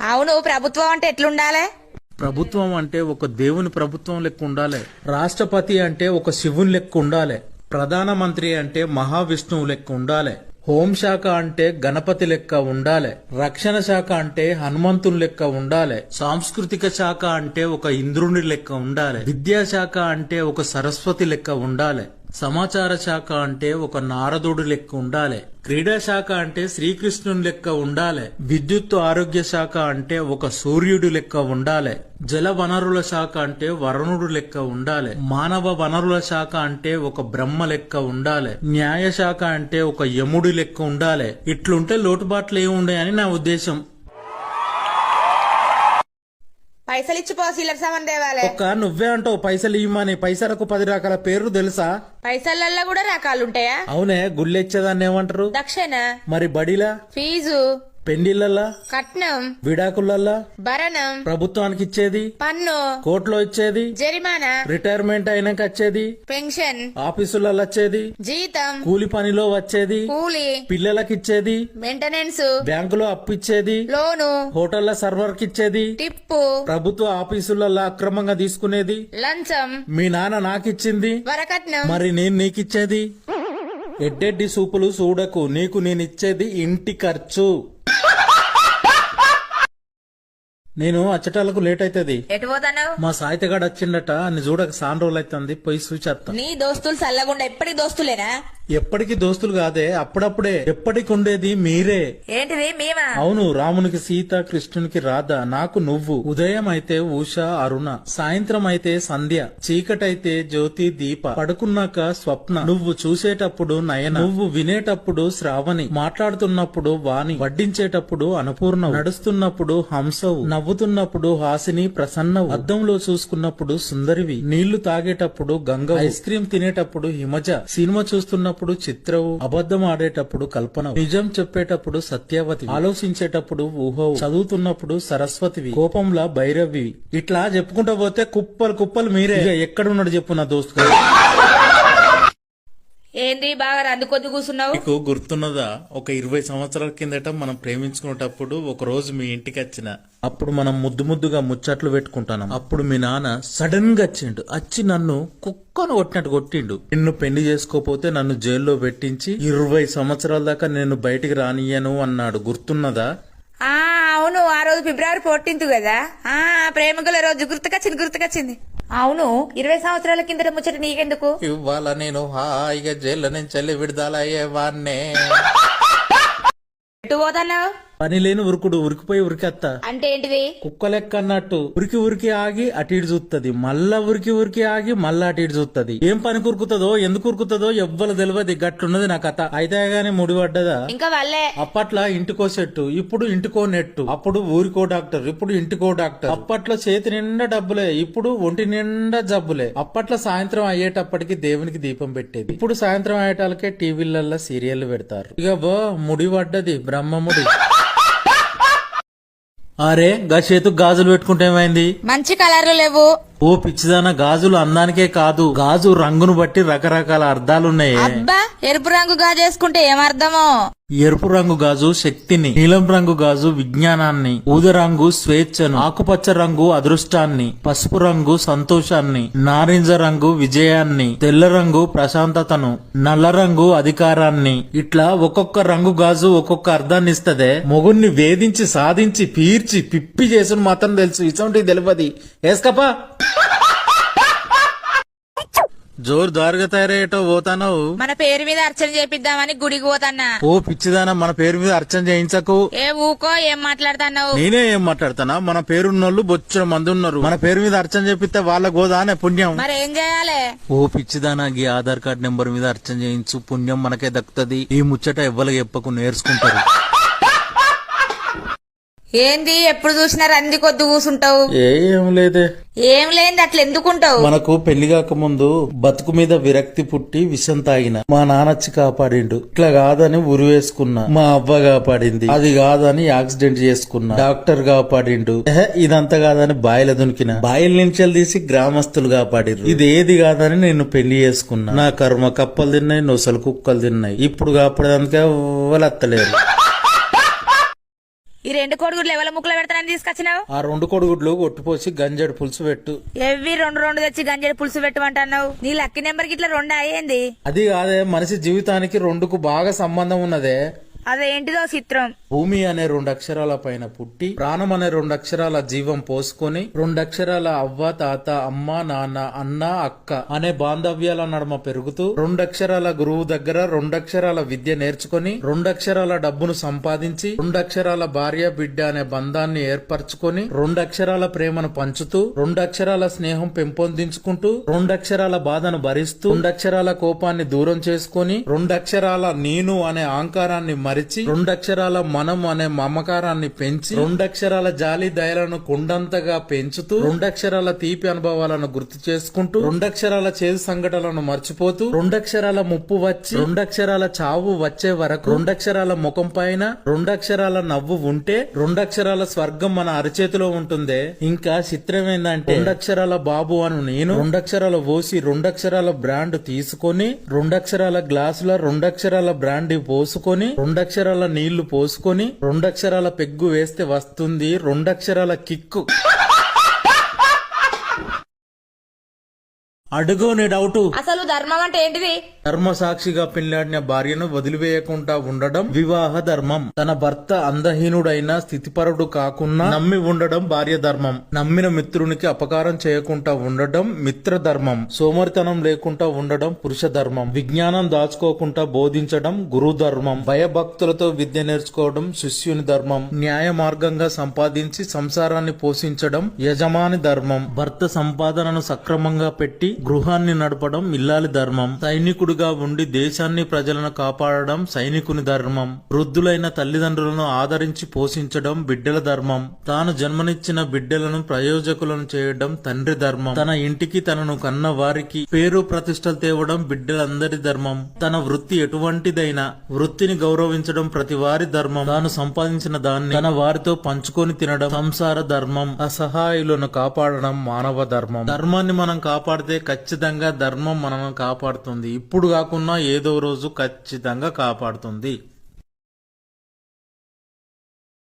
అవును ప్రభుత్వం అంటే ఎట్లుండాలి? ప్రభుత్వం అంటే ఒక దేవుని ప్రభుత్వం లెక్క ఉండాలి. రాష్ట్రపతి అంటే ఒక శివుని లెక్క ఉండాలి. ప్రధానమంత్రి అంటే మహావిష్ణువు లెక్క ఉండాలి. హోంశాఖ అంటే గణపతి లెక్క ఉండాలి. రక్షణ శాఖ అంటే హనుమంతుని లెక్క ఉండాలి. సాంస్కృతిక శాఖ అంటే ఒక ఇంద్రుని లెక్క ఉండాలి. విద్యాశాఖ అంటే ఒక సరస్వతి లెక్క ఉండాలి. సమాచార శాఖ అంటే ఒక నారదుడు లెక్క ఉండాలి. క్రీడా శాఖ అంటే శ్రీకృష్ణుని లెక్క ఉండాలి. విద్యుత్ ఆరోగ్య శాఖ అంటే ఒక సూర్యుడు లెక్క ఉండాలి. జల వనరుల శాఖ అంటే వరుణుడు లెక్క ఉండాలి. మానవ వనరుల శాఖ అంటే ఒక బ్రహ్మ లెక్క ఉండాలి. న్యాయ శాఖ అంటే ఒక యముడి లెక్క ఉండాలి. ఇట్లుంటే లోటుబాట్లు ఏమి అని నా ఉద్దేశం. పైసలు ఇచ్చిపో సిల్లర్ సామాన్ తేవాలి ఒక్క నువ్వే అంటావు పైసలు ఇవ్వమని పైసలకు పది రకాల పేర్లు తెలుసా? పైసలల్లో కూడా రకాలు ఉంటాయా అవునే గుళ్ళెచ్చేదాన్ని ఏమంటారు? దక్షిణ. మరి బడిలా? ఫీజు. పెండిళ్ళల్లా కట్నం విడాకులల్లా భరణం ప్రభుత్వానికి ఇచ్చేది పన్ను కోర్టులో ఇచ్చేది జరిమానా రిటైర్మెంట్ అయినాక వచ్చేది పెన్షన్ ఆఫీసులలో వచ్చేది జీతం కూలి పనిలో వచ్చేది కూలి పిల్లలకి ఇచ్చేది మెయింటెనెన్స్ బ్యాంకులో అప్పు ఇచ్చేది లోను హోటళ్ళ సర్వర్కి ఇచ్చేది టిప్పు ప్రభుత్వ ఆఫీసులలో అక్రమంగా తీసుకునేది లంచం మీ నాన్న నాకిచ్చింది వరకట్నం. మరి నేను నీకిచ్చేది? ఎడ్డెడ్డి సూపులు చూడకు నీకు నేనిచ్చేది ఇంటి ఖర్చు. నేను అచ్చటాలకు లేట్ అవుతుంది ఎటు పోతున్నావు? మా సాయితగాడు వచ్చిండట అని చూడక సాన్ రోజులు అవుతుంది పోయి సూచేస్తా నీ దోస్తులు చల్లగుండా ఎప్పటి దోస్తులేనా? ఎప్పటికి దోస్తులు కాదే అప్పుడప్పుడే ఎప్పటికి ఉండేది మీరే. ఏంటిది? మేమా? అవును రామునికి సీత కృష్ణునికి రాధ నాకు నువ్వు. ఉదయం అయితే ఉష అరుణ సాయంత్రం అయితే సంధ్య చీకటైతే జ్యోతి దీప పడుకున్నాక స్వప్న. నువ్వు చూసేటప్పుడు నయన నువ్వు వినేటప్పుడు శ్రావణి మాట్లాడుతున్నప్పుడు వాణి వడ్డించేటప్పుడు అనుపూర్ణ నడుస్తున్నప్పుడు హంసవు నవ్వుతున్నప్పుడు హాసిని ప్రసన్నవు అద్దంలో చూసుకున్నప్పుడు సుందరివి నీళ్ళు తాగేటప్పుడు గంగ ఐస్ క్రీం తినేటప్పుడు హిమజ సినిమా చూస్తున్నప్పుడు చిత్రవు అబద్ధం ఆడేటప్పుడు కల్పన నిజం చెప్పేటప్పుడు సత్యవతి ఆలోచించేటప్పుడు ఊహవు చదువుతున్నప్పుడు సరస్వతివి కోపంలా భైరవి ఇట్లా చెప్పుకుంటా పోతే కుప్పలు కుప్పలు మీరే. ఎక్కడున్నాడు చెప్పు నా దోస్తు ఏంది బాగా రందుకొద్దు కూసున్నావు మీకు గుర్తున్నదా? ఒక ఇరవై సంవత్సరాల కిందట మనం ప్రేమించుకునేటప్పుడు ఒక రోజు మీ ఇంటికి వచ్చిన. అప్పుడు మనం ముద్దు ముద్దుగా ముచ్చట్లు పెట్టుకుంటాను అప్పుడు మీ నాన్న సడన్గా వచ్చిండు. వచ్చి నన్ను కుక్కను కొట్టినట్టు కొట్టిండు. నిన్ను పెళ్ళి చేసుకోపోతే నన్ను జైల్లో పెట్టించి ఇరవై సంవత్సరాల దాకా నేను బయటికి రానియను అన్నాడు. గుర్తున్నదా? ఆ అవును. ఆ రోజు ఫిబ్రవరి ఫోర్టీన్త్ కదా. ఆ ప్రేమికుల రోజు గుర్తుకొచ్చింది గుర్తుకొచ్చింది. అవును ఇరవై సంవత్సరాల కిందట ముచ్చట నీకెందుకు? ఇవాళ నేను హాయిగా జైల్లో నుంచి విడుదల అయ్యేవాన్నే ఎటు పోతున్నావు? పని లేని ఉరుకుడు ఉరికిపోయి ఉరికెత్తా. అంటే ఏంటిది? కుక్క లెక్క అన్నట్టు ఉరికి ఉరికి ఆగి అటు ఇటు చూస్తుంది మళ్ళా ఉరికి ఉరికి ఆగి మళ్ళా అటు ఇటు చూస్తుంది ఏం పని కురుకుతుందో ఎందుకు ఉరుకుతుందో ఎవ్వరు తెలియదు గట్లున్నది నా కథ. అయితే గానీ ముడి పడ్డదా ఇంకా వల్లే అప్పట్లో ఇంటికో సెట్టు ఇప్పుడు ఇంటికో నెట్టు అప్పుడు ఊరికో డాక్టర్ ఇప్పుడు ఇంటికో డాక్టర్. అప్పట్లో చేతి నిండా డబ్బులే ఇప్పుడు ఒంటి నిండా జబ్బులే. అప్పట్లో సాయంత్రం అయ్యేటప్పటికి దేవునికి దీపం పెట్టేది. ఇప్పుడు సాయంత్రం అయ్యేటాలకే టీవీలలో సీరియల్ పెడతారు. ఇక బో ముడి పడ్డది బ్రహ్మముడి. అరే గా చేతు గాజులు పెట్టుకుంటే ఏమైంది? మంచి కలర్లు లేవు. ఓ పిచ్చిదాన గాజులు అందానికే కాదు గాజు రంగును బట్టి రకరకాల అర్థాలున్నాయి. అబ్బా ఎరుపు రంగు గాజేసుకుంటే ఏమర్థమో? ఎరుపు రంగు గాజు శక్తిని నీలం రంగు గాజు విజ్ఞానాన్ని ఊద రంగు స్వేచ్ఛను ఆకుపచ్చ రంగు అదృష్టాన్ని పసుపు రంగు సంతోషాన్ని నారింజ రంగు విజయాన్ని తెల్ల రంగు ప్రశాంతతను నల్ల రంగు అధికారాన్ని. ఇట్లా ఒక్కొక్క రంగు గాజు ఒక్కొక్క అర్థాన్ని ఇస్తదే. మొగుణ్ణి వేధించి సాధించి పీర్చి పిప్పి చేసును మాత్రం తెలుసు. ఇటువంటి తెలియదు ఏస్కపా జోరు దారుగా తయారయ్యేటో పోతానవు మన పేరు మీద అర్చన చేపిద్దామని గుడికి పోతన్నా. ఓ పిచ్చిదానా మన పేరు మీద అర్చన చేయించకు. ఏ ఊకో ఏం మాట్లాడుతున్నావు? నేనే ఏం మాట్లాడతానా మన పేరున్నోళ్ళు బొచ్చిన మంది ఉన్నారు మన పేరు మీద అర్చన చెప్పితే వాళ్ళ గోదానే పుణ్యం. మరి ఏం చేయాలి? ఓ పిచ్చిదానా గీ ఆధార్ కార్డ్ నెంబర్ మీద అర్చన చేయించు. పుణ్యం మనకే దక్కుతుంది. ఈ ముచ్చట ఎవ్వరికి చెప్పకు నేర్చుకుంటారు. ఏంది? ఎప్పుడు చూసినా రంది కొద్దు కూసుంటావు. ఏం లేదే. ఏం లేని అట్లా ఎందుకుంటావు? మనకు పెళ్ళి కాక ముందు బతుకు మీద విరక్తి పుట్టి విషం తాగిన మా నాన్నచ్చి కాపాడిండు. ఇట్లా కాదని ఉరి వేసుకున్నా మా అవ్వ కాపాడింది. అది కాదని యాక్సిడెంట్ చేసుకున్నా డాక్టర్ కాపాడిండు. ఇదంతా కాదని బాయిల దునికిన. బాయిల నుంచి తీసి గ్రామస్తులు కాపాడిరు ఇది ఏది కాదని నేను పెళ్ళి చేసుకున్నా. నా కర్మ కప్పలు తిన్నాయి నొసలు కుక్కలు తిన్నాయి. ఇప్పుడు కాపాడడానికి ఎవ్వరు అత్తలేరు. ఈ రెండు కోడిగుడ్లు ఎవరి ముక్కులో పెడతానని తీసుకొచ్చినావు? ఆ రెండు కొడుగుడ్లు కొట్టుపోసి గంజడి పులుసు పెట్టు. ఎవ్వి రెండు రెండు తెచ్చి గంజడి పులుసు పెట్టమంటున్నావు? నీ లక్కీ నెంబర్కి ఇట్లా రెండు అయ్యింది? అది కాదే మనిషి జీవితానికి రెండుకు బాగా సంబంధం ఉన్నదే. అదేంటిదో చిత్రం. భూమి అనే రెండు అక్షరాల పైన పుట్టి ప్రాణం అనే రెండు అక్షరాల జీవం పోసుకొని రెండు అక్షరాల అవ్వ తాత అమ్మ నాన్న అన్న అక్క అనే బాంధవ్యాల నడమ పెరుగుతూ రెండు అక్షరాల గురువు దగ్గర రెండు అక్షరాల విద్య నేర్చుకొని రెండు అక్షరాల డబ్బును సంపాదించి రెండు అక్షరాల భార్య బిడ్డ అనే బంధాన్ని ఏర్పరచుకొని రెండు అక్షరాల ప్రేమను పంచుతూ రెండు అక్షరాల స్నేహం పెంపొందించుకుంటూ రెండు అక్షరాల బాధను భరిస్తూ రెండు అక్షరాల కోపాన్ని దూరం చేసుకొని రెండు అక్షరాల నేను అనే అహంకారాన్ని మరిచి రెండు అక్షరాల మనం అనే మమకారాన్ని పెంచి రెండు అక్షరాల జాలి దయలను కుండంతగా పెంచుతూ రెండు అక్షరాల తీపి అనుభవాలను గుర్తు చేసుకుంటూ రెండు అక్షరాల చేదు సంఘటనలను మర్చిపోతూ రెండు అక్షరాల ముప్పు వచ్చి రెండు అక్షరాల చావు వచ్చే వరకు రెండు అక్షరాల ముఖం పైన రెండు అక్షరాల నవ్వు ఉంటే రెండు అక్షరాల స్వర్గం మన అరచేతిలో ఉంటుందే. ఇంకా చిత్రం ఏంటంటే రెండు అక్షరాల బాబు అను నేను రెండు అక్షరాల ఓసి రెండు అక్షరాల బ్రాండ్ తీసుకొని రెండు అక్షరాల గ్లాసుల రెండు అక్షరాల బ్రాండ్ పోసుకొని రెండు అక్షరాల నీళ్ళు పోసుకొని రెండు అక్షరాల పెగ్గు వేస్తే వస్తుంది రెండక్షరాల కిక్కు. అడుగు నీ డౌటు. అసలు ధర్మం అంటే ఏంటిది? ధర్మ సాక్షిగా పెళ్ళాడిన భార్యను వదిలివేయకుండా ఉండడం వివాహ ధర్మం. తన భర్త అందహీనుడైన స్థితిపరుడు కాకుండా నమ్మి ఉండడం భార్య ధర్మం. నమ్మిన మిత్రునికి అపకారం చేయకుండా ఉండడం మిత్ర ధర్మం. సోమరితనం లేకుండా ఉండడం పురుష ధర్మం. విజ్ఞానం దాచుకోకుండా బోధించడం గురు ధర్మం. భయభక్తులతో విద్య నేర్చుకోవడం శిష్యుని ధర్మం. న్యాయ మార్గంగా సంపాదించి సంసారాన్ని పోషించడం యజమాని ధర్మం. భర్త సంపాదనను సక్రమంగా పెట్టి గృహాన్ని నడపడం ఇల్లాలి ధర్మం. సైనికుడిగా ఉండి దేశాన్ని ప్రజలను కాపాడడం సైనికుని ధర్మం. వృద్ధులైన తల్లిదండ్రులను ఆదరించి పోషించడం బిడ్డల ధర్మం. తాను జన్మనిచ్చిన బిడ్డలను ప్రయోజకులను చేయడం తండ్రి ధర్మం. తన ఇంటికి తనను కన్న వారికి పేరు ప్రతిష్టలు తేవడం బిడ్డలందరి ధర్మం. తన వృత్తి ఎటువంటిదైనా వృత్తిని గౌరవించడం ప్రతి వారి ధర్మం. తాను సంపాదించిన దాన్ని తన వారితో పంచుకొని తినడం సంసార ధర్మం. అసహాయులను కాపాడడం మానవ ధర్మం. ధర్మాన్ని మనం కాపాడితే ఖచ్చితంగా ధర్మం మనల్ని కాపాడుతుంది. ఇప్పుడు కాకుండా ఏదో రోజు ఖచ్చితంగా కాపాడుతుంది.